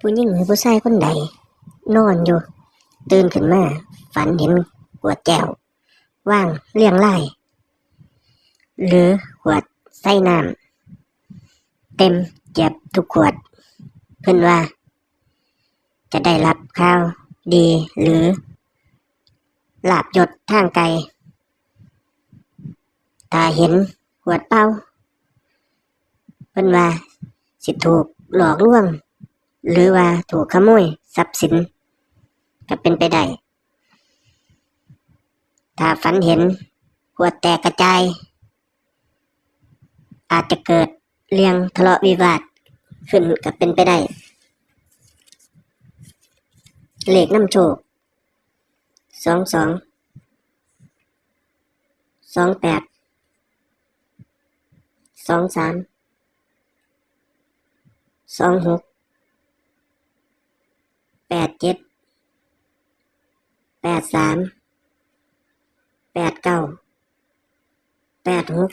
ผู้หญิงหรือผู้ชายคนใด นอนอยู่ ตื่นขึ้นมา ฝันเห็นขวดแก้วว่างเรียงรายหรือขวดใส่น้ำเต็มเจ็บทุกขวด เพิ่อนว่า จะได้รับข่าวดีหรือหลาบยศทางไกลถ้าเห็นขวดเป้าเพิ่อนว่า สิถูกหลอกลวง หรือว่าถูกขโมยทรัพย์สิน ก็เป็นไปได้ ถ้าฝันเห็นขวแตกกระจาย อาจจะเกิดเรื่องทะเลาะวิวาทขึ้นก็เป็นไปได้ เลขน้ำโชคสองสองสองแปดสองสามสองหก แปดเจ็ดแปดสามแปดเก้าแปดหก